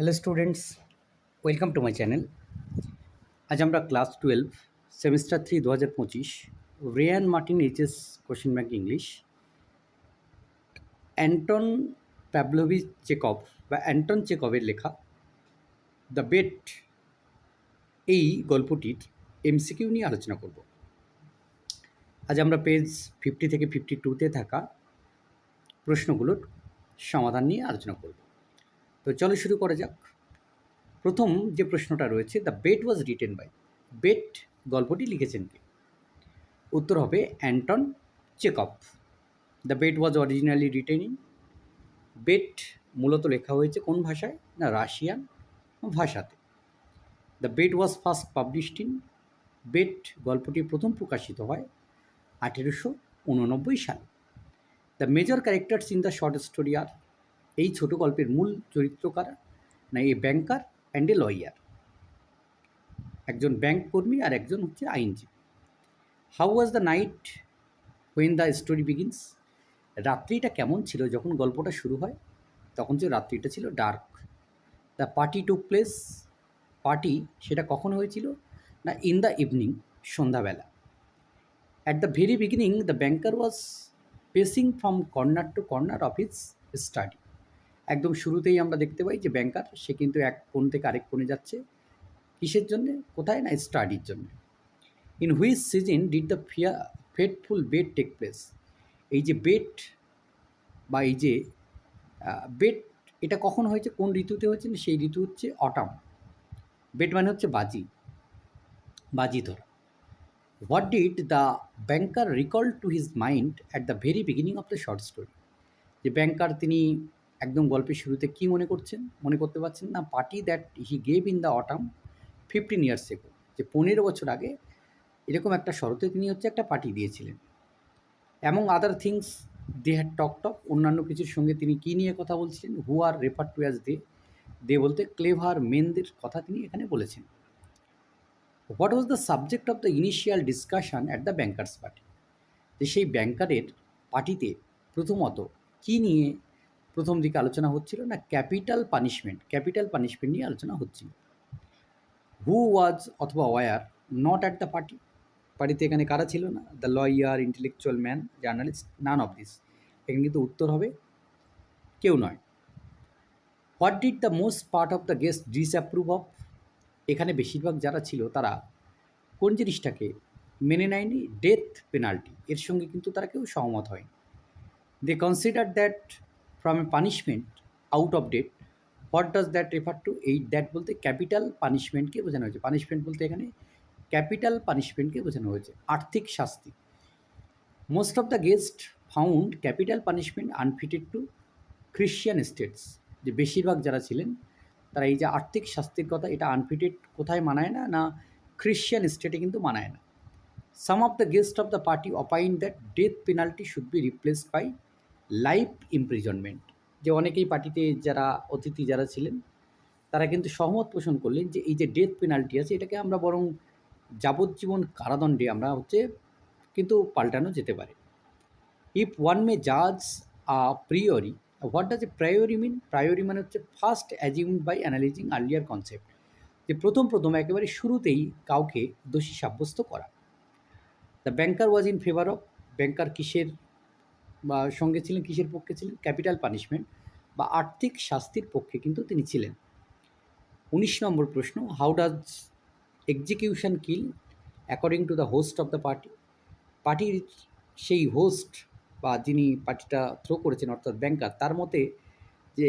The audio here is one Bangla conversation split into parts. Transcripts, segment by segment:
Hello students, welcome to my channel. আজ আমরা ক্লাস টুয়েলভ, সেমিস্টার থ্রি দু হাজার পঁচিশ, Rayan Martin HS question bank English, Anton Pavlovich Chekhov বা অ্যান্টন চেকভের লেখা, দ্য বেট, এই গল্পটির এমসিকিউ নিয়ে আলোচনা করব। আজ আমরা পেজ ফিফটি থেকে ফিফটি টুতে থাকা প্রশ্নগুলোর সমাধান নিয়ে আলোচনা করব। তো চলো শুরু করা যাক। প্রথম যে প্রশ্নটা রয়েছে the bet was written by bet গল্পটি লিখেছেন কে? উত্তর হবে Anton Chekhov the bet was originally written bet মূলত লেখা হয়েছে কোন ভাষায়? না, রাশিয়ান ভাষাতে। The bet was first published in bet গল্পটি প্রথম প্রকাশিত হয় আঠেরোশো উননব্বই সালে। The major characters in the short story আর এই ছোট গল্পের মূল চরিত্রকার না a banker and a lawyer একজন ব্যাংক কর্মী আর একজন হচ্ছে আইনজীবী। How was the night when the story begins রাত্রিটা কেমন ছিল যখন গল্পটা শুরু হয়? তখন যে রাত্রিটা ছিল dark the party took place party সেটা কখন হয়েছিল? না ইন দ্য ইভিনিং সন্ধ্যাবেলা। At the very beginning the banker was pacing from corner to corner of his study একদম শুরুতেই আমরা দেখতে পাই যে ব্যাংকার সে কিন্তু এক কোণ থেকে আরেক কোণে যাচ্ছে। কিসের জন্যে? কোথায় না স্টাডির জন্য। In which season did the Fiya fateful bet take place এই যে বেড বা এই যে বেড এটা কখন হয়েছে? কোন ঋতুতে হয়েছে? সেই ঋতু হচ্ছে অটাম বেড মানে হচ্ছে বাজি। বাজি ধরা। What did the banker recall to his mind at the very beginning of the short story যে ব্যাংকার তিনি একদম গল্পের শুরুতে কি মনে করছেন? মনে করতে পারছেন না? Party that he gave in the autumn fifteen years ago. যে পনেরো বছর আগে এরকম একটা শরতে তিনি হচ্ছে একটা পার্টি দিয়েছিলেন। Among other things they had talk talk অন্যান্য কিছুর সঙ্গে তিনি কী নিয়ে কথা বলছিলেন? Who are refer to as they they বলতে ক্লেভার মেনদের কথা তিনি এখানে বলেছেন। What was the subject of the initial discussion at the banker's party? যে সেই ব্যাংকারের পার্টিতে প্রথমত কী নিয়ে প্রথম দিকে আলোচনা হচ্ছিল না ক্যাপিটাল পানিশমেন্ট ক্যাপিটাল পানিশমেন্ট নিয়ে আলোচনা হচ্ছিল। হু ওয়াজ অথবা were not at the party পার্টিতে এখানে কারা ছিল না? The lawyer intellectual man journalist none of this এখানে কিন্তু উত্তর হবে কেউ নয়। What did the most part of the guest disapprove of এখানে বেশিরভাগ যারা ছিল তারা কোন জিনিসটাকে মেনে নেয়নি? ডেথ পেনাল্টি এর সঙ্গে কিন্তু তারা কেউ সহমত হয়নি। They consider that from a punishment out of date what does that refer to এই দ্যাট বলতে ক্যাপিটাল পানিশমেন্টকে বোঝানো হয়েছে। পানিশমেন্ট বলতে এখানে ক্যাপিটাল পানিশমেন্টকে বোঝানো হয়েছে। আর্থিক শাস্তি। Most of the guest found capital punishment unfitted to Christian states যে বেশিরভাগ যারা ছিলেন, তারা এই যে আর্থিক শাস্তির কথা, এটা আনফিটেড কোথায় মানায় না? না খ্রিশ্চিয়ান স্টেটে কিন্তু মানায় না। Some of the guest of the party opine that death penalty should be replaced by life imprisonment. যে অনেকেই পার্টিতে যারা অতিথি যারা ছিলেন, তারা কিন্তু সহমত পোষণ করলেন যে এই যে ডেথ পেনাল্টি আছে, এটাকে আমরা বরং যাবজ্জীবন কারাদণ্ডে আমরা হচ্ছে কিন্তু পাল্টানো যেতে পারে। ইফ ওয়ান মে জাজ a priori what does a priori mean priori মানে হচ্ছে first assumed by analysing earlier concept যে প্রথম প্রথম একেবারে শুরুতেই কাউকে দোষী সাব্যস্ত করা। The banker was in favour of banker কিসের বা সঙ্গে ছিলেন কিসের পক্ষে ছিলেন? ক্যাপিটাল পানিশমেন্ট বা আর্থিক শাস্তির পক্ষে কিন্তু তিনি ছিলেন। উনিশ নম্বর প্রশ্ন how does execution kill according to the host of the party পার্টির সেই হোস্ট বা যিনি পার্টিটা থ্রো করেছেন, অর্থাৎ ব্যাংকার তার মতে যে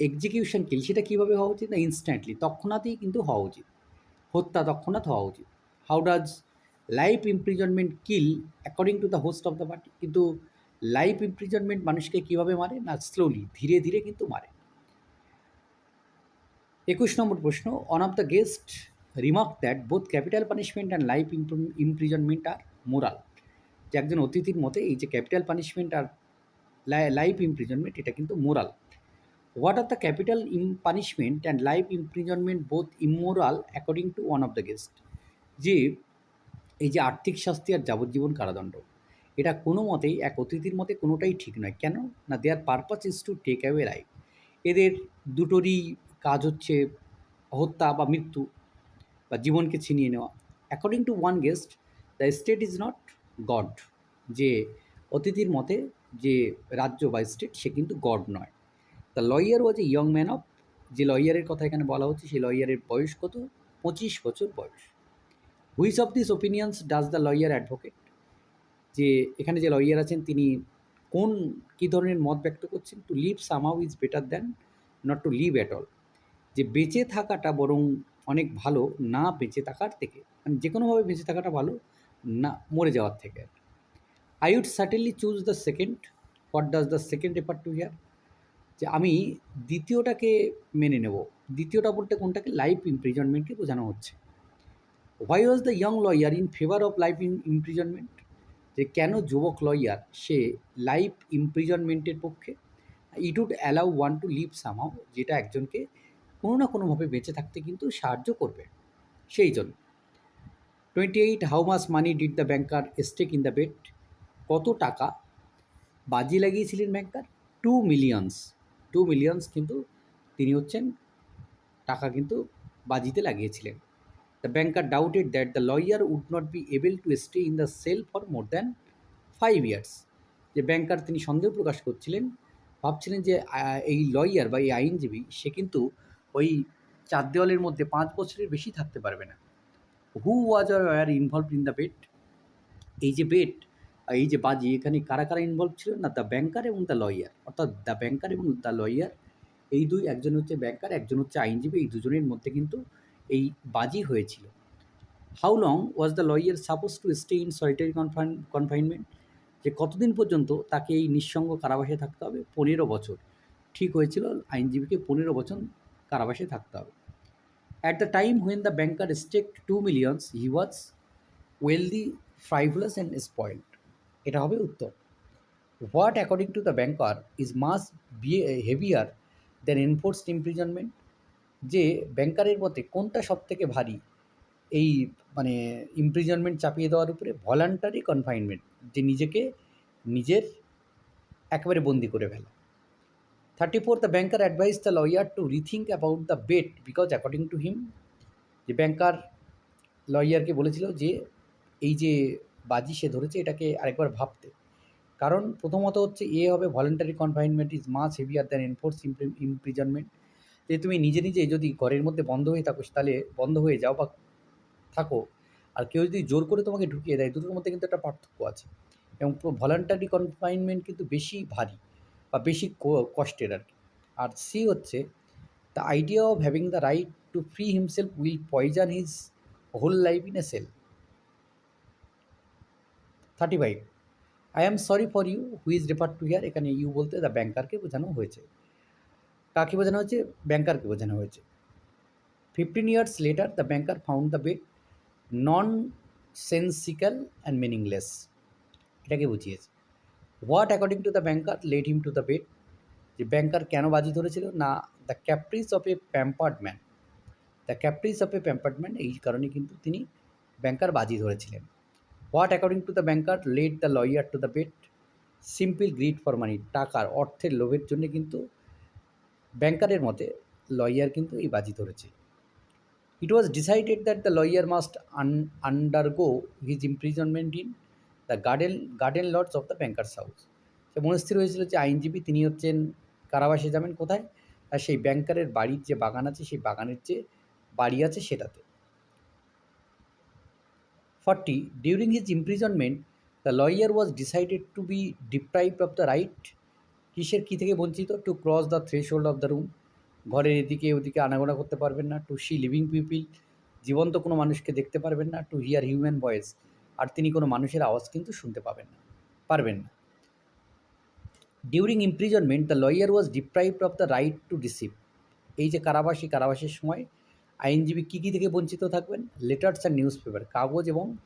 এক্সিকিউশন কিল সেটা কীভাবে হওয়া উচিত? না ইনস্ট্যান্টলি তৎক্ষণাতেই কিন্তু হওয়া উচিত। হত্যা তৎক্ষণাৎ হওয়া উচিত। How does life imprisonment kill according to the host of the party কিন্তু লাইফ ইমপ্রিজনমেন্ট মানুষকে কীভাবে মারে? না স্লোলি ধীরে ধীরে কিন্তু মারে। একুশ নম্বর প্রশ্ন one of the guest remark that both capital punishment and life imprisonment are moral যে একজন অতিথির মতে, এই যে ক্যাপিটাল পানিশমেন্ট আর লাইফ ইমপ্রিজনমেন্ট এটা কিন্তু moral what are the capital im punishment and life imprisonment both immoral according to one of the guest যে, এই যে আর্থিক শাস্তি আর যাবজ্জীবন কারাদণ্ড। এটা কোনো মতেই, এক অতিথির মতে কোনোটাই ঠিক নয়। কেন? না their purpose is to take away life এদের দুটোরই কাজ হচ্ছে হত্যা বা মৃত্যু বা জীবনকে ছিনিয়ে নেওয়া। According to one guest the state is not God যে অতিথির মতে যে রাজ্য বা স্টেট সে কিন্তু গড নয়। The lawyer was a young man of যে লয়ারের কথা এখানে বলা হচ্ছে, সেই লয়ারের বয়স কত? পঁচিশ বছর বয়স। Which of this opinions does the lawyer advocate যে এখানে যে লয়ার আছেন, তিনি কোন কী ধরনের মত ব্যক্ত করছেন? To live somehow is better than not to live at all যে বেঁচে থাকাটা বরং অনেক ভালো, না বেঁচে থাকার থেকে মানে যে কোনোভাবে বেঁচে থাকাটা ভালো, না মরে যাওয়ার থেকে। I would certainly choose the second what does the second refer to here যে আমি দ্বিতীয়টাকে মেনে নেব। দ্বিতীয়টা বলতে কোনটাকে? লাইফ ইমপ্রিজনমেন্টকে বোঝানো হচ্ছে। Why was the young lawyer in favour of life in imprisonment যে কেন যুবক লয়ার সে লাইফ ইমপ্রিজনমেন্টের পক্ষে? It would allow one to live somehow যেটা একজনকে কোনো না কোনোভাবে বেঁচে থাকতে কিন্তু সাহায্য করবে। সেই জন্য। Twenty eight how much money did the banker stake in the bet কত টাকা বাজি লাগিয়েছিলেন banker two millions two millions কিন্তু তিনি হচ্ছেন, টাকা কিন্তু বাজিতে লাগিয়েছিলেন। The banker doubted that the lawyer would not be able to stay in the cell for more than five years যে ব্যাংকার তিনি সন্দেহ প্রকাশ করছিলেন, ভাবছিলেন যে এই লয়ার বা এই আইনজীবী, সে কিন্তু ওই চার দেওয়ালের মধ্যে পাঁচ বছরের বেশি থাকতে পারবে না। Who was are involve in the bet এই যে বেট এই যে বাজি, এখানে কারা কারা ইনভলভ ছিল? না দ্য ব্যাংকার এবং দ্য লয়ার অর্থাৎ দ্য ব্যাংকার এবং দ্য লয়ার এই দুই, একজন হচ্ছে ব্যাংকার একজন হচ্ছে আইনজীবী, এই দুজনের মধ্যে কিন্তু এই বাজি হয়েছিল। How long was the lawyer suppose to stay in solitary confine confinement যে কতদিন পর্যন্ত তাকে এই নিঃসঙ্গ কারাবাসে থাকতে হবে? পনেরো বছর। ঠিক হয়েছিল, আইনজীবীকে পনেরো বছর কারাবাসে থাকতে হবে। At the time when the banker stake two millions he was wealthy frivolous and spoiled এটা হবে উত্তর। What according to the banker is much be heavier then enforced imprisonment যে ব্যাংকারের মতে কোনটা সব থেকে ভারী? এই মানে ইমপ্রিজনমেন্ট চাপিয়ে দেওয়ার উপরে ভলান্টারি কনফাইনমেন্ট যে নিজেকে নিজের একেবারে বন্দি করে ফেলা। Thirty four the banker advise the lawyer to rethink about the bet because according to him যে ব্যাংকার লয়ারকে বলেছিল যে এই যে বাজি সে ধরেছে এটাকে আরেকবার ভাবতে। কারণ প্রথমত হচ্ছে এ হবে voluntary confinement is much heavier than enforce imprisonment যে তুমি নিজে নিজে যদি ঘরের মধ্যে বন্ধ হয়ে থাকো, তাহলে বন্ধ হয়ে যাও বা থাকো। আর কেউ যদি জোর করে তোমাকে ঢুকিয়ে দেয়, দুটোর মধ্যে কিন্তু একটা পার্থক্য আছে। এবং ভলান্টারি কনফাইনমেন্ট কিন্তু বেশি ভারী বা বেশি কষ্টের আর কি। আর সি হচ্ছে the idea of having the right to free himself will poison his whole life in a cell thirty five I am sorry for you whose refer to here এখানে ইউ বলতে দ্য ব্যাংকারকে বোঝানো হয়েছে। কাকে বোঝানো হয়েছে? ব্যাংকারকে বোঝানো হয়েছে। Fifteen years later the banker found the bet nonsensical and meaningless এটাকে বুঝিয়েছে। What according to the banker led him to the bet যে ব্যাংকার কেন বাজি ধরেছিল? না the caprice of a pampered the caprice of a pampered এই কারণে কিন্তু তিনি ব্যাংকার বাজি ধরেছিলেন। What according to the banker led the lawyer to the bet simple greed for money টাকার, অর্থের লোভের জন্য কিন্তু ব্যাংকারের মতে লয়ার কিন্তু এই বাজি ধরেছে। It was decided that the lawyer must undergo his imprisonment in the garden garden lords of the banker's house সে মনস্থির হয়েছিল যে আইনজীবী তিনি হচ্ছেন কারাবাসে যাবেন কোথায়? আর সেই ব্যাংকারের বাড়ির যে বাগান আছে, সেই বাগানের যে বাড়ি আছে সেটাতে। Forty during his imprisonment the lawyer was decided to be deprived of the right কিসের কী থেকে বঞ্চিত? To cross the threshold of the room ঘরের এদিকে ওদিকে আনাগোনা করতে পারবেন না। টু সি লিভিং পিপিল জীবন্ত কোনো মানুষকে দেখতে পারবেন না। টু হিয়ার হিউম্যান ভয়েস আর তিনি কোনো মানুষের আওয়াজ কিন্তু শুনতে পাবেন না। পারবেন না। During imprisonment the lawyer was deprived of the right to receive এই যে কারাবাসী, কারাবাসের সময় আইনজীবী কী কী থেকে বঞ্চিত থাকবেন? লেটার্স অ্যান্ড নিউজ পেপার কাগজ এবং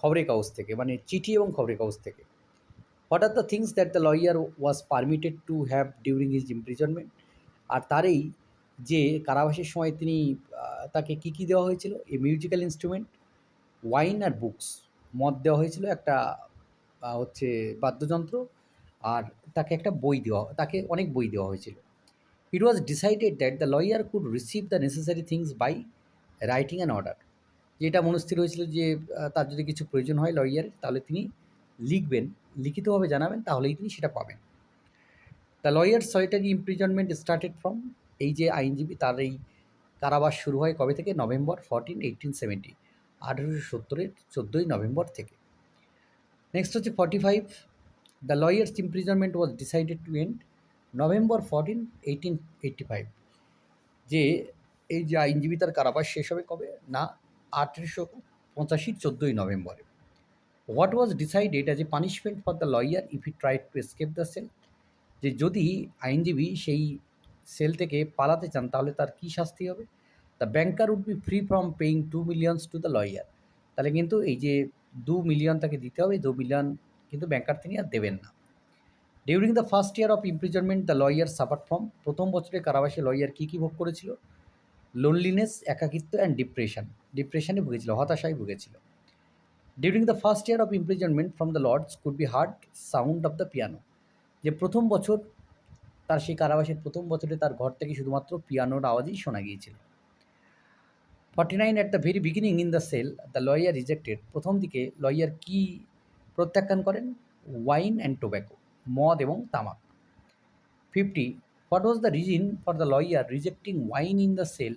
খবরের কাগজ থেকে মানে চিঠি এবং খবরের কাগজ থেকে। What are the things that the lawyer was permitted to have during his imprisonment আর তারই যে কারাবাসের সময় তিনি তাকে কী কী দেওয়া হয়েছিল? এ মিউজিক্যাল ইনস্ট্রুমেন্ট ওয়াইন আর বুকস মদ দেওয়া হয়েছিল, একটা হচ্ছে বাদ্যযন্ত্র। আর তাকে একটা বই দেওয়া, তাকে অনেক বই দেওয়া হয়েছিল। It was decided that the lawyer could receive the necessary things by writing an order যেটা মনস্থির হয়েছিল যে তার যদি কিছু প্রয়োজন হয় লয়ারের তাহলে তিনি লিখবেন। লিখিতভাবে জানাবেন, তাহলেই তিনি সেটা পাবেন। The lawyer solitary imprisonment started from এই যে আইনজীবী, তার এই কারাবাস শুরু হয় কবে থেকে? নভেম্বর ফোরটিন এইটিন সেভেন্টি আঠেরোশো সত্তরের চোদ্দোই নভেম্বর থেকে। নেক্সট হচ্ছে forty five the lawyer's imprisonment was decided to end November fourteen eighteen eighty five যে এই যে আইনজীবী, তার কারাবাস শেষ হবে কবে? না, আঠেরোশো পঁচাশির চোদ্দোই নভেম্বরে। What was decided as a punishment for the lawyer if he tried to escape the cell যে যদি আইনজীবী সেই সেল থেকে পালাতে চান, তাহলে তার কী শাস্তি হবে? The banker would be free from paying two millions to the lawyer তাহলে কিন্তু এই যে দু মিলিয়ন তাকে দিতে হবে, দু মিলিয়ন কিন্তু ব্যাংকার তিনি আর দেবেন না। During the first year of imprisonment the lawyer suffer from প্রথম বছরের কারাবাসে লয়ার কী কী ভোগ করেছিল? লোনলিনেস একাকিত্ব অ্যান্ড ডিপ্রেশন ডিপ্রেশনে ভুগেছিল, হতাশায় ভুগেছিল। During the first year of imprisonment from the lords could be heard sound of the piano যে প্রথম বছর, তার সেই কারাবাসের প্রথম বছরে তার ঘর থেকে শুধুমাত্র পিয়ানোর আওয়াজই শোনা গিয়েছিল। Forty nine at the very beginning in the cell the lawyer rejected প্রথম দিকে লয়ার কি প্রত্যাখ্যান করেন? ওয়াইন অ্যান্ড টোব্যাকো মদ এবং তামাক। Fifty what was the reason for the lawyer rejecting wine in the cell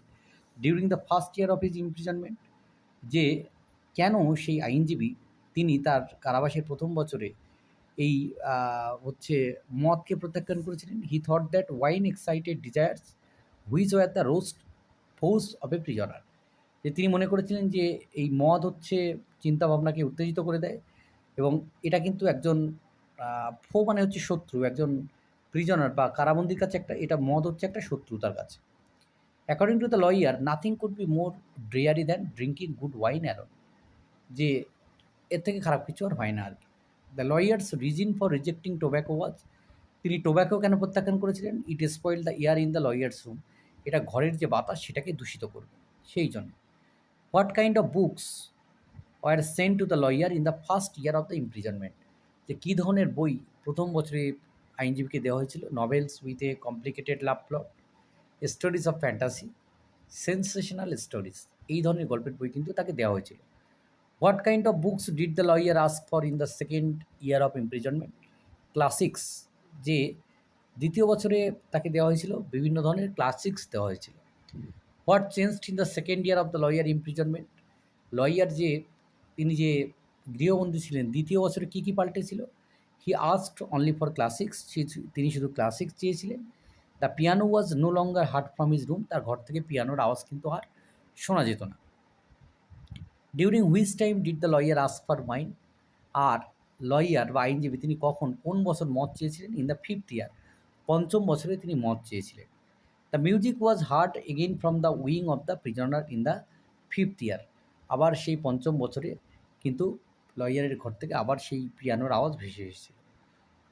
during the first year of his imprisonment যে কেন সেই আইনজীবী তিনি তার কারাবাসের প্রথম বছরে এই হচ্ছে মদকে প্রত্যাখ্যান করেছিলেন? He thought that wine excited desires which were the worst force of a prisoner যে তিনি মনে করেছিলেন যে এই মদ হচ্ছে চিন্তাভাবনাকে উত্তেজিত করে দেয় এবং এটা কিন্তু একজন ফো মানে হচ্ছে শত্রু, একজন প্রিজনার বা কারাবন্দির কাছে একটা, এটা মদ হচ্ছে একটা শত্রু তার কাছে। According to the lawyer nothing could be more dreary than drinking good wine alone যে এর থেকে খারাপ কিছু আর হয় না আর কি। The lawyer's reason for rejecting tobacco was তিনি টোব্যাকো কেন প্রত্যাখ্যান করেছিলেন? It spoil the air in the lawyer's room এটা ঘরের যে বাতাস, সেটাকে দূষিত করবে। সেই জন্য। What kind of books were sent to the lawyer in the first year of the imprisonment যে কী ধরনের বই প্রথম বছরে আইনজীবীকে দেওয়া হয়েছিল? Novels with a complicated love plot stories of fantasy sensational stories এই ধরনের গল্পের বই কিন্তু তাকে দেওয়া হয়েছিল। What kind of books did the lawyer ask for in the second year of imprisonment classics যে দ্বিতীয় বছরে তাকে দেওয়া হয়েছিল, বিভিন্ন ধরনের ক্লাসিক্স দেওয়া হয়েছিল। What changed in the second year of the lawyer imprisonment lawyer যে, তিনি যে গৃহবন্দী ছিলেন, দ্বিতীয় বছরে কী কী পাল্টেছিল? He asked only for classics তিনি শুধু ক্লাসিক্স চেয়েছিলেন। The piano was no longer heard from his room তার ঘর থেকে পিয়ানোর আওয়াজ কিন্তু আর শোনা যেত না। During which time did the lawyer ask for mine R lawyer বা আইনজীবী তিনি কখন, কোন বছর মদ চেয়েছিলেন? ইন দ্য ফিফথ ইয়ার পঞ্চম বছরে তিনি মদ চেয়েছিলেন। The music was heard again from the wing of the prisoner in the fifth year আবার সেই পঞ্চম বছরে কিন্তু লয়ারের ঘর থেকে আবার সেই পিয়ানোর আওয়াজ ভেসে এসেছিল।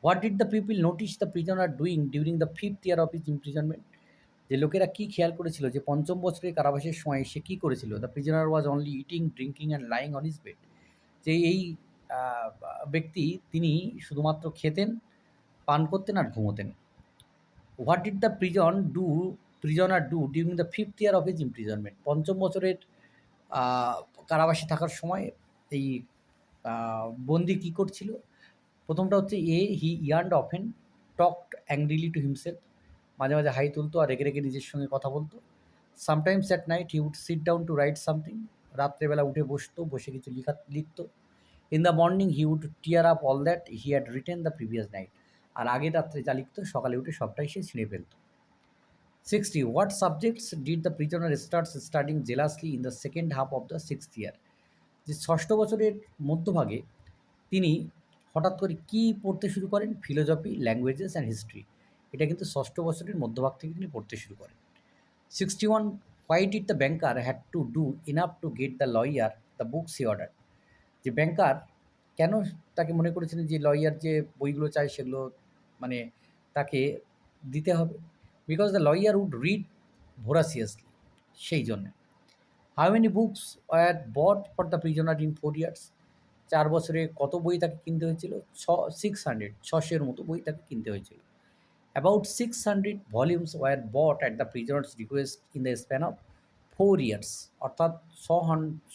What did the people notice the prisoner doing during the fifth year of his imprisonment যে লোকেরা কী খেয়াল করেছিল যে পঞ্চম বছরের কারাবাসের সময় সে কী করেছিল? The prisoner was only eating drinking and lying on his bed যে এই ব্যক্তি তিনি শুধুমাত্র খেতেন, পান করতেন আর ঘুমোতেন। What did the prison do prisoner do during the fifth year of his imprisonment পঞ্চম বছরের কারাবাসে থাকার সময় এই বন্দি কী করছিল? প্রথমটা হচ্ছে A he heard often talked angrily to himself মাঝে মাঝে হাই তুলতো আর রেগে রেগে নিজের সঙ্গে কথা বলতো। Sometimes at night he would sit down to write something রাত্রেবেলা উঠে বসতো, বসে কিছু লিখা, লিখতো। In the morning he would tear up all that he had written the previous night আর আগের রাত্রে যা লিখতো, সকালে উঠে সবটাই সে ছিঁড়ে ফেলতো। Sixty what subjects did the prisoner starts starting jealously in the second half of the sixth year যে ষষ্ঠ বছরের মধ্যভাগে তিনি হঠাৎ করে কী পড়তে শুরু করেন? ফিলোজফি ল্যাঙ্গুয়েজেস অ্যান্ড হিস্ট্রি এটা কিন্তু ষষ্ঠ বছরের মধ্যভাগ থেকে তিনি পড়তে শুরু করেন। Sixty one why did the banker had to do enough to get the lawyer the books he order যে ব্যাংকার কেন তাকে মনে করেছিলেন যে লয়ার যে বইগুলো চায় সেগুলো মানে তাকে দিতে হবে? Because the lawyer would read voraciously সেই জন্যে। How many books were bought for the prisoner in four years চার বছরে কত বই তাকে কিনতে হয়েছিল? ছ সিক্স হান্ড্রেড ছশের মতো বই তাকে কিনতে হয়েছিল। About 600 volumes were bought at the prisoner's request in the span of four years অর্থাৎ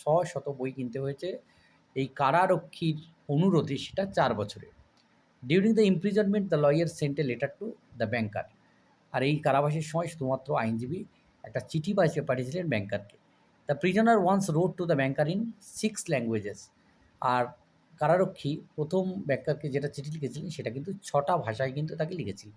ছ শত বই কিনতে হয়েছে। এই কারারক্ষীর অনুরোধে সেটা চার বছরে during the imprisonment the lawyer sent a letter to the banker আর এই কারাবাসের সময় শুধুমাত্র আইনজীবী একটা চিঠি পাঠিয়ে পাঠিয়েছিলেন ব্যাংকারকে the prisoner once wrote to the banker in six languages আর কারারক্ষী প্রথম ব্যাংকারকে যেটা চিঠি লিখেছিলেন, সেটা কিন্তু ছটা ভাষায় কিন্তু তাকে লিখেছিলেন